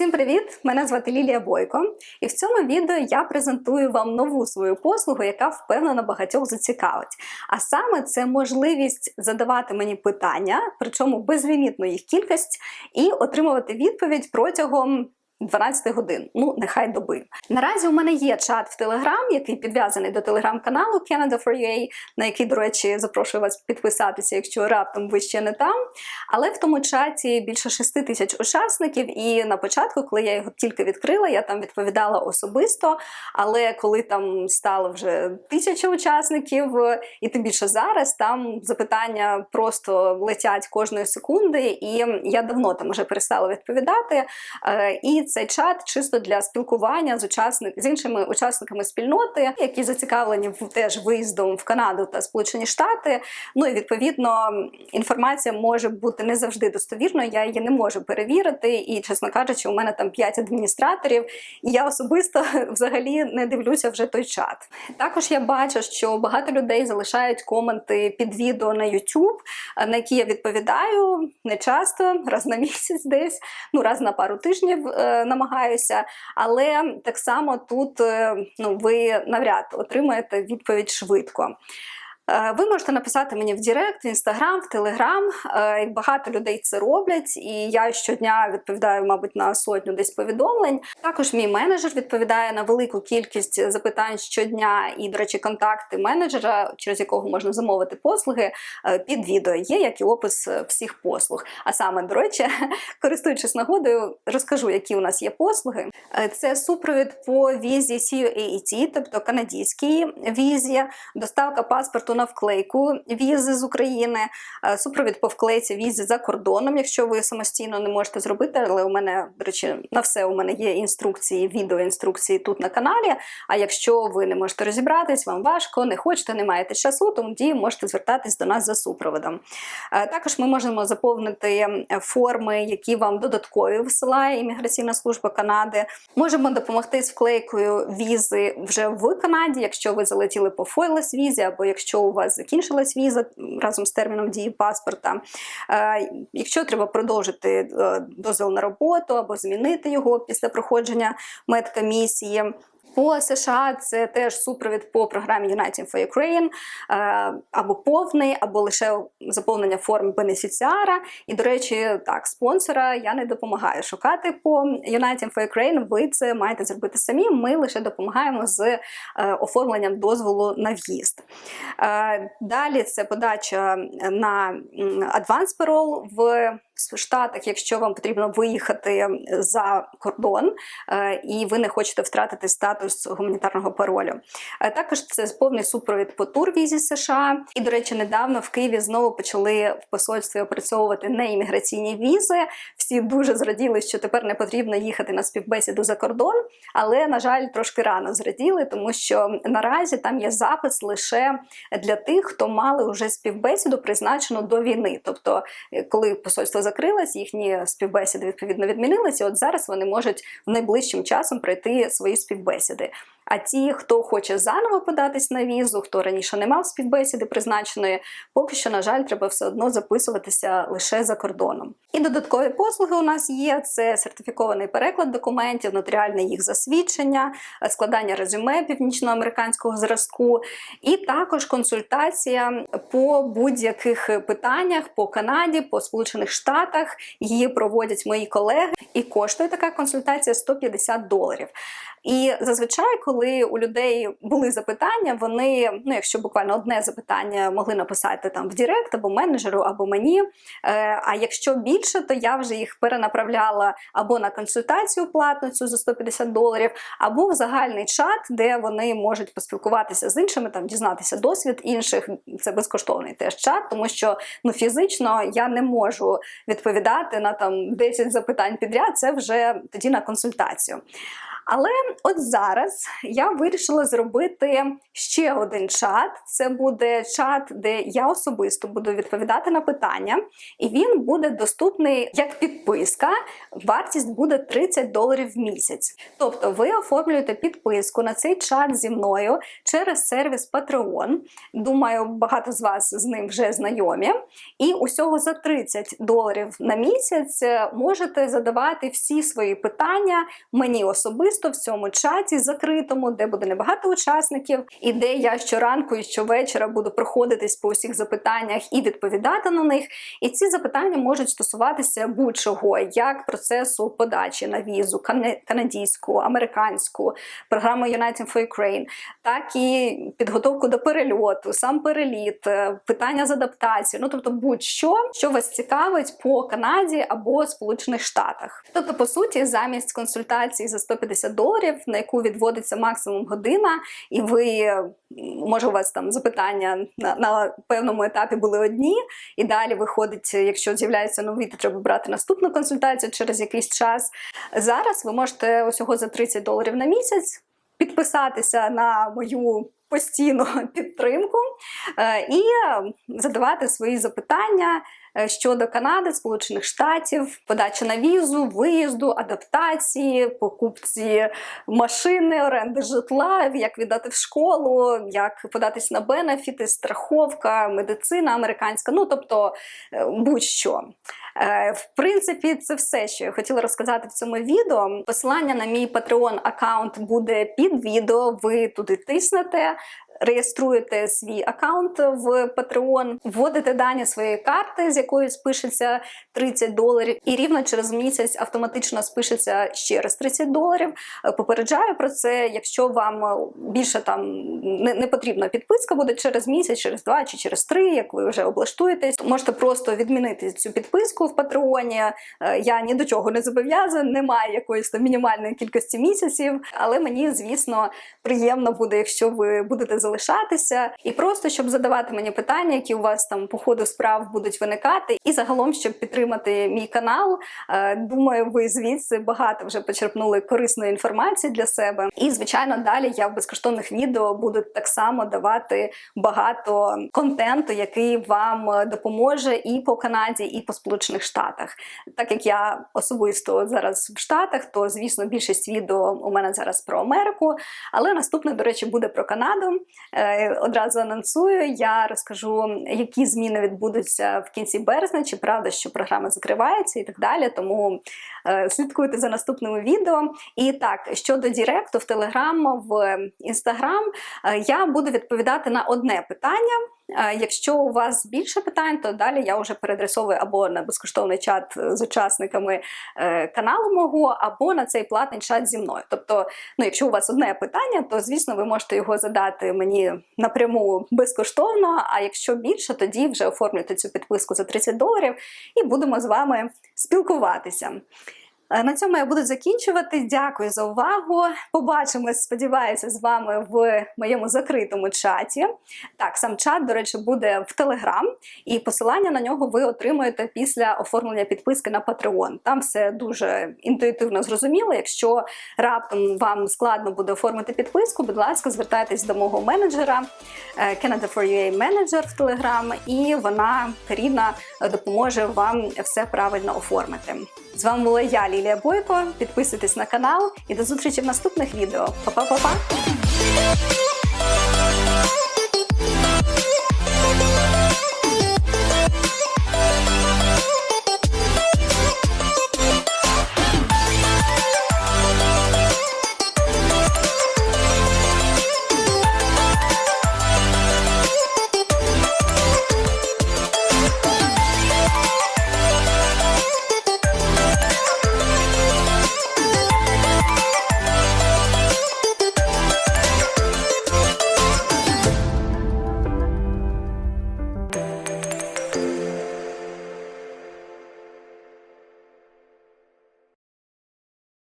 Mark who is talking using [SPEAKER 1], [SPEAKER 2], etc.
[SPEAKER 1] Усім привіт! Мене звати Лілія Бойко, і в цьому відео я презентую вам нову свою послугу, яка впевнено багатьох зацікавить. А саме це можливість задавати мені питання, причому безлімітну їх кількість, і отримувати відповідь протягом 12 годин, ну нехай доби. Наразі у мене є чат в Telegram, який підв'язаний до телеграм-каналу Canada for UA, на який, до речі, запрошую вас підписатися, якщо раптом ви ще не там. Але в тому чаті більше 6 тисяч учасників, і на початку, коли я його тільки відкрила, я там відповідала особисто. Але коли там стало вже тисяча учасників, і тим більше зараз там запитання просто летять кожної секунди, і я давно там вже перестала відповідати. Е, І цей чат чисто для спілкування з учасник з іншими учасниками спільноти, які зацікавлені в теж виїздом в Канаду та Сполучені Штати. Ну і відповідно інформація може бути не завжди достовірною. Я її не можу перевірити. І, чесно кажучи, у мене там 5 адміністраторів, і я особисто взагалі не дивлюся вже той чат. Також я бачу, що багато людей залишають коменти під відео на YouTube, на які я відповідаю не часто, раз на місяць, десь ну раз на пару тижнів. Намагаюся, але так само тут е, ну, ви навряд отримаєте відповідь швидко. Е, ви можете написати мені в Директ, в Інстаграм, в Телеграм. Е, багато людей це роблять, і я щодня відповідаю, мабуть, на сотню десь повідомлень. Також мій менеджер відповідає на велику кількість запитань щодня і, до речі, контакти менеджера, через якого можна замовити послуги, е, під відео є, як і опис всіх послуг. А саме, до речі, користуючись нагодою, розкажу, які у нас є послуги. Це супровід по візі CUAET, тобто канадській візі, доставка паспорту на вклейку візи з України, е, супровід по вклейці візи за кордоном, якщо ви самостійно не можете зробити. Але у мене, до речі, на все у мене є інструкції, відеоінструкції тут на каналі. А якщо ви не можете розібратись, вам важко, не хочете, не маєте часу, тоді можете звертатись до нас за супроводом. Е, також ми можемо заповнити форми, які вам додаткові висилає імміграційна служба Канади. Можемо допомогти з вклейкою візи вже в Канаді, якщо ви залетіли по Фойлес візі, або якщо у вас закінчилась віза разом з терміном дії паспорта. Е, якщо треба продовжити е, дозвіл на роботу або змінити його після проходження медкомісії, по США це теж супровід по програмі United for Ukraine, е, або повний, або лише заповнення форм бенефіціара. І, до речі, так, спонсора я не допомагаю шукати по United for Ukraine, Ви це маєте зробити самі. Ми лише допомагаємо з е, оформленням дозволу на в'їзд. Е, далі це подача на Advance Parole в Штатах, якщо вам потрібно виїхати за кордон і ви не хочете втратити статус гуманітарного паролю. Е, також це повний супровід по турвізі США. І, до речі, недавно в Києві знову почали в посольстві опрацьовувати неімміграційні візи. Всі дуже зраділи, що тепер не потрібно їхати на співбесіду за кордон. Але, на жаль, трошки рано зраділи, тому що наразі там є запис лише для тих, хто мали вже співбесіду, призначену до війни. Тобто, е, коли посольство закрилось, їхні співбесіди відповідно відмінилися. От зараз вони можуть найближчим часом пройти свої співбесіди. А ті, хто хоче заново податись на візу, хто раніше не мав співбесіди призначеної, поки що, на жаль, треба все одно записуватися лише за кордоном. І додаткові послуги у нас є: це сертифікований переклад документів, нотаріальне їх засвідчення, складання резюме північноамериканського зразку, і також консультація по будь-яких питаннях по Канаді, по Сполучених Штатах. Її проводять мої колеги, і коштує така консультація 150 доларів. І зазвичай, коли у людей були запитання, вони, ну якщо буквально одне запитання, могли написати там в Директ або менеджеру, або мені. Е, а якщо більше, то я вже їх перенаправляла або на консультацію платну цю за 150 доларів, або в загальний чат, де вони можуть поспілкуватися з іншими, там дізнатися досвід інших. Це безкоштовний теж чат, тому що ну фізично я не можу відповідати на там 10 запитань підряд. Це вже тоді на консультацію. Але от зараз я вирішила зробити ще один чат. Це буде чат, де я особисто буду відповідати на питання, і він буде доступний як підписка. Вартість буде 30 доларів в місяць. Тобто ви оформлюєте підписку на цей чат зі мною через сервіс Patreon. Думаю, багато з вас з ним вже знайомі. І усього за 30 доларів на місяць е, можете задавати всі свої питання мені особисто в цьому чаті закритому, де буде небагато учасників, і де я щоранку і щовечора буду проходитись по усіх запитаннях і відповідати на них. І ці запитання можуть стосуватися будь-чого, як процесу подачі на візу, канадійську, американську, програму United for Ukraine, так і підготовку до перельоту, сам переліт, е, питання з адаптацією, ну тобто будь-що, що вас цікавить по Канаді або Сполучених Штатах. Тобто, по суті, замість консультації за 150 доларів, на яку відводиться максимум година, і ви може у вас там запитання на, на певному етапі були одні, і далі виходить, якщо з'являються нові, то треба брати наступну консультацію через якийсь час. Зараз ви можете усього за 30 доларів на місяць підписатися на мою постійну підтримку е, і задавати свої запитання щодо Канади, Сполучених Штатів, подачі на візу, виїзду, адаптації, покупці машини, оренди житла, як віддати в школу, як податись на бенефіти, страховка, медицина американська, ну тобто е, будь-що. Е, В принципі, це все, що я хотіла розказати в цьому відео. Посилання на мій Patreon аккаунт буде під відео. Ви туди тиснете. Реєструєте свій аккаунт в Patreon, вводите дані своєї карти, з якої спишеться 30 доларів, і рівно через місяць автоматично спишеться ще раз 30 доларів. Е, Попереджаю про це, якщо вам е, більше там не, не потрібна підписка, буде через місяць, через два чи через три, як ви вже облаштуєтесь. Можете просто відмінити цю підписку в Патреоні. Е, Я ні до чого не зобов'язана, немає якоїсь там мінімальної кількості місяців, але мені, звісно, приємно буде, якщо ви будете залишатися, і просто щоб задавати мені питання, які у вас там по ходу справ будуть виникати, і загалом, щоб підтримати мій канал. Е, Думаю, ви звідси багато вже почерпнули корисної інформації для себе. І звичайно, далі я в безкоштовних відео буду так само давати багато контенту, який вам е, допоможе і по Канаді, і по Сполучених Штатах. Так як я особисто зараз в Штатах, то звісно більшість відео у мене зараз про Америку. Але наступне, до речі, буде про Канаду. Е, Одразу анонсую. Я розкажу, які зміни відбудуться в кінці березня, чи правда, що програма закривається і так далі. Тому е, слідкуйте за наступними відео. І так, щодо Діректу в Телеграм, в Інстаграм, е, я буду відповідати на одне питання. Якщо у вас більше питань, то далі я вже переадресовую або на безкоштовний чат з учасниками е, каналу мого, або на цей платний чат зі мною. Тобто, ну, якщо у вас одне питання, то звісно ви можете його задати мені напряму безкоштовно. А якщо більше, тоді вже оформлюйте цю підписку за 30 доларів і будемо з вами спілкуватися. Е, На цьому я буду закінчувати. Дякую за увагу. Побачимось, сподіваюся, з вами в моєму закритому чаті. Так, сам чат, до речі, буде в Телеграм, і посилання на нього ви отримаєте після оформлення підписки на Patreon. Там все дуже інтуїтивно зрозуміло. Якщо раптом вам складно буде оформити підписку, будь ласка, звертайтесь до мого менеджера е, Canada for UA менеджер в Telegram, і вона Каріна допоможе вам все правильно оформити. З вами була я, Лілія Бойко. Підписуйтесь на канал і до зустрічі в наступних відео. Па-па-па-па!